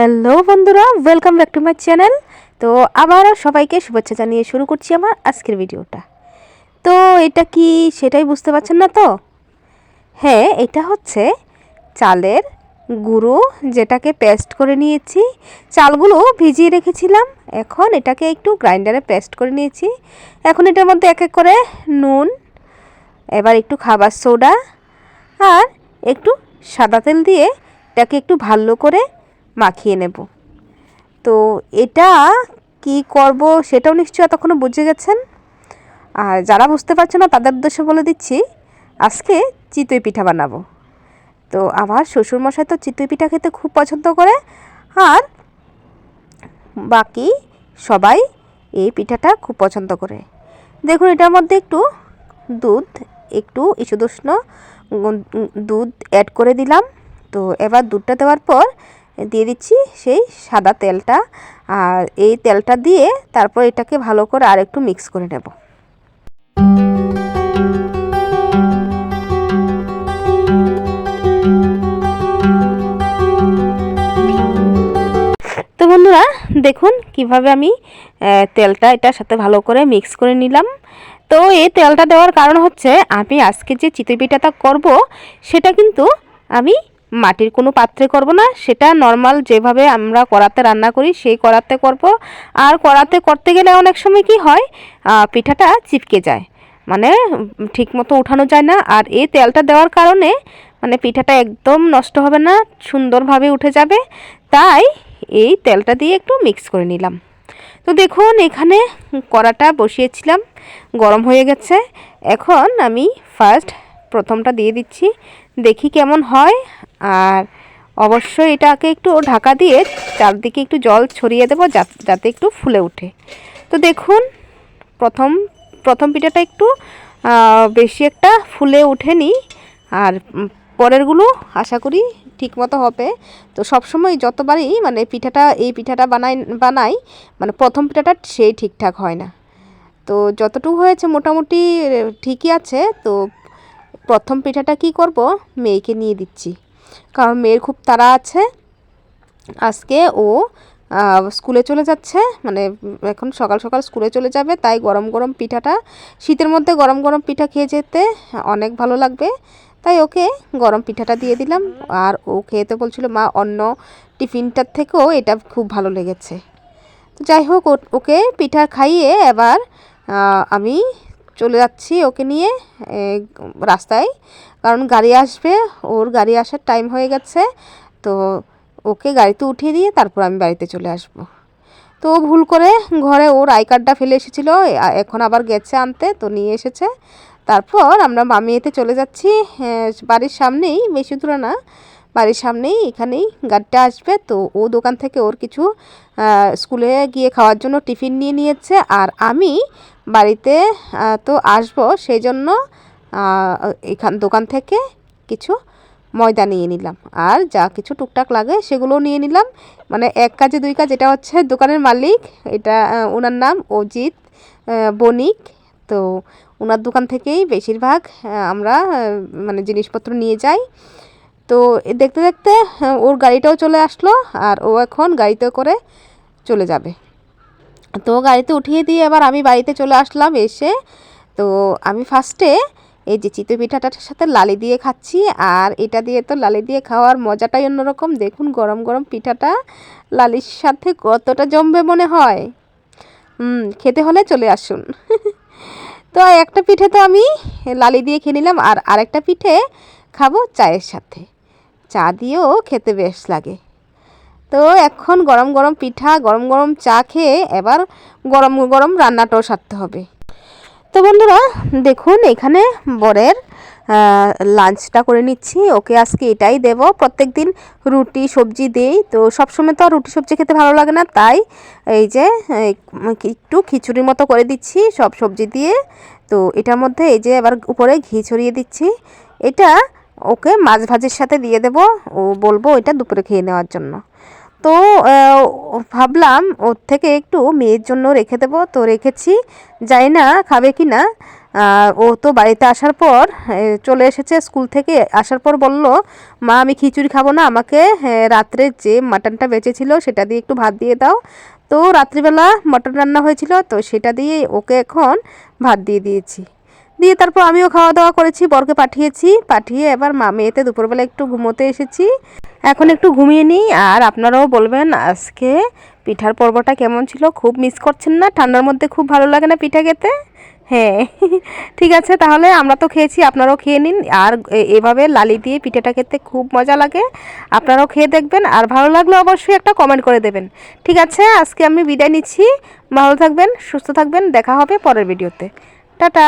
Hello বন্ধুরা welcome back to my channel তো আবারও সবাইকে শুভেচ্ছা জানিয়ে শুরু করছি আমার আজকের ভিডিওটা। তো এটা কি সেটাই বুঝতে পারছেন না তো? হ্যাঁ এটা হচ্ছে চালের গুঁড়ো যেটাকে পেস্ট করে নিয়েছি। চালগুলো ভিজিয়ে রেখেছিলাম, এখন এটাকে একটু গ্রাইন্ডারে পেস্ট করে নিয়েছি। এখন এটার মধ্যে এক এক করে নুন, এবার একটু খাবার সোডা আর একটু সাদা তেল দিয়ে এটাকে একটু ভালো করে মাখিয়ে নেব। তো এটা কি করব সেটাও নিশ্চয়ই এতক্ষণও বুঝে গেছেন। আর যারা বুঝতে পারছে না, তাদের উদ্দেশ্যে বলে দিচ্ছি, আজকে চিতই পিঠা বানাবো। তো আমার শ্বশুরমশাই তো চিতই পিঠা খেতে খুব পছন্দ করে, আর বাকি সবাই এই পিঠাটা খুব পছন্দ করে। দেখুন, এটার মধ্যে একটু দুধ, একটু ইসুদুষ্ণ দুধ অ্যাড করে দিলাম। তো এবার দুধটা দেওয়ার পর দিয়ে দিচ্ছি সেই সাদা তেলটা। আর এই তেলটা দিয়ে তারপর এটাকে ভালো করে আর একটু মিক্স করে নেব। তো বন্ধুরা, দেখুন কীভাবে আমি তেলটা এটার সাথে ভালো করে মিক্স করে নিলাম। তো এই তেলটা দেওয়ার কারণ হচ্ছে, আমি আজকে যে চিতই পিঠাটা করব, সেটা কিন্তু আমি মাটির কোনো পাত্রে করব না, সেটা নর্মাল যেভাবে আমরা কড়াতে রান্না করি, সেই কড়াতে করব। আর কড়াতে করতে গেলে অনেক সময় কি হয় পিঠাটা চিপকে যায়। মানে ঠিকমতো উঠানো যায় না। আর এই তেলটা দেওয়ার কারণে মানে পিঠাটা একদম নষ্ট হবে না, সুন্দরভাবে উঠে যাবে। তাই এই তেলটা দিয়ে একটু মিক্স করে নিলাম। তো দেখুন, এখানে কড়াটা বসিয়েছিলাম, গরম হয়ে গেছে। এখন আমি ফার্স্ট প্রথমটা দিয়ে দিচ্ছি। দেখি কেমন হয়। আর অবশ্যই এটাকে একটু ঢাকা দিয়ে চারদিকে একটু জল ছড়িয়ে দেবো যাতে একটু ফুলে ওঠে। তো দেখুন, প্রথম প্রথম পিঠাটা একটু বেশি একটা ফুলে ওঠেনি। আর পরেরগুলো আশা করি ঠিক মতো হবে। তো সবসময় যতবারই মানে পিঠাটা, এই পিঠাটা বানাই বানাই মানে প্রথম পিঠাটা সেই ঠিকঠাক হয় না। তো যতটুকু হয়েছে মোটামুটি ঠিকই আছে। তো প্রথম পিঠাটা কি করব? মেয়েকে নিয়ে দিচ্ছি। কারণ মেয়ের খুব তাড়া আছে। আজকে ও স্কুলে চলে যাচ্ছে। মানে এখন সকাল সকাল স্কুলে চলে যাবে। তাই গরম গরম পিঠাটা, শীতের মধ্যে গরম গরম পিঠা খেয়ে যেতে অনেক ভালো লাগবে। তাই ওকে গরম পিঠাটা দিয়ে দিলাম। আর ও খেতে বলছিল, মা, অন্য টিফিনটার থেকেও এটা খুব ভালো লেগেছে। তো যাই হোক ওকে পিঠা খাইয়ে এবার আমি চলে যাচ্ছি ওকে নিয়ে রাস্তায়। কারণ গাড়ি আসবে, ওর গাড়ি আসার টাইম হয়ে গেছে। তো ওকে গাড়িতে উঠিয়ে দিয়ে তারপর আমি বাড়িতে চলে আসব। তো ভুল করে ঘরে ওর আই কার্ডটা ফেলে এসেছিল এখন আবার গেছে আনতে, তো নিয়ে এসেছে। তারপর আমরা মামিয়েতে চলে যাচ্ছি বাড়ির সামনেই বেশি দূরে না বাড়ির সামনেই, এখানেই গাড়িটা আসবে। তো ও দোকান থেকে ওর কিছু স্কুলে গিয়ে খাওয়ার জন্য টিফিন নিয়ে নিয়েছে। আর আমি বাড়িতে তো আসব সেই জন্য এখান, দোকান থেকে কিছু ময়দা নিয়ে নিলাম। আর যা কিছু টুকটাক লাগে সেগুলো নিয়ে নিলাম। মানে এক কাজে দুই কাজ, এটা হচ্ছে দোকানের মালিক, এটা ওনার নাম অজিত বণিক। তো ওনার দোকান থেকেই বেশিরভাগ আমরা মানে জিনিসপত্র নিয়ে যাই। তো দেখতে দেখতে ওর গাড়িটাও চলে আসলো আর ও এখন গাড়িতে করে চলে যাবে। তো গাড়িতে উঠিয়ে দিয়ে এবার আমি বাড়িতে চলে আসলাম এসে। তো আমি ফার্স্টে এই যে চিতই পিঠাটার সাথে লালি দিয়ে খাচ্ছি আর এটা দিয়ে তো লালি দিয়ে খাওয়ার মজাটাই অন্যরকম। দেখুন গরম গরম পিঠাটা লালির সাথে কতটা জমবে মনে হয়। হুম, খেতে হলে চলে আসুন। তো একটা পিঠে তো আমি লালি দিয়ে খেয়ে নিলাম আর আরেকটা পিঠে খাব চায়ের সাথে। চা দিয়েও খেতে বেশ লাগে। তো এখন গরম গরম পিঠা, গরম গরম চা খেয়ে এবার গরম গরম রান্নাটাও সারতে হবে। তো বন্ধুরা, দেখুন এখানে বরের লাঞ্চটা করে নিচ্ছি। ওকে আজকে এটাই দেব। প্রত্যেক দিন রুটি, সবজি দেই। তো সবসময় তো আর রুটি, সবজি খেতে ভালো লাগে না। তাই এই যে একটু খিচুড়ির মতো করে দিচ্ছি সব সবজি দিয়ে। তো এটার মধ্যে এই যে এবার উপরে ঘি ছড়িয়ে দিচ্ছি। এটা ওকে মাছ ভাজির সাথে দিয়ে দেব। ও বলব এটা দুপুরে খেয়ে নেওয়ার জন্য। তো ভাবলাম ওর থেকে একটু মেয়ের জন্য রেখে দেবো। তো রেখেছি। যাই না খাবে কি না। ও তো বাড়িতে আসার পর চলে এসেছে স্কুল থেকে। আসার পর বলল, মা, আমি খিচুড়ি খাব না। আমাকে রাত্রে যে মাটনটা বেঁচেছিল সেটা দিয়ে একটু ভাত দিয়ে দাও। তো রাত্রিবেলা মটন রান্না হয়েছিল। তো সেটা দিয়ে ওকে এখন ভাত দিয়ে দিয়েছি। দিয়ে তারপর আমিও খাওয়া দাওয়া করেছি, বরকে পাঠিয়েছি। পাঠিয়ে এবার মা মেয়েতে দুপুরবেলা একটু ঘুমোতে এসেছি। এখন একটু ঘুমিয়ে নিই আর আপনারাও বলবেন আজকে পিঠার পর্বটা কেমন ছিল? খুব মিস করছেন না? ঠান্ডার মধ্যে খুব ভালো লাগে না পিঠা খেতে? হ্যাঁ ঠিক আছে, তাহলে আমরা তো খেয়েছি, আপনারাও খেয়ে নিন। আর এভাবে লালি দিয়ে পিঠাটা খেতে খুব মজা লাগে। আপনারাও খেয়ে দেখবেন। আর ভালো লাগলে অবশ্যই একটা কমেন্ট করে দেবেন। ঠিক আছে, আজকে আমি বিদায় নিচ্ছি। ভালো থাকবেন, সুস্থ থাকবেন। দেখা হবে পরের ভিডিওতে টাটা!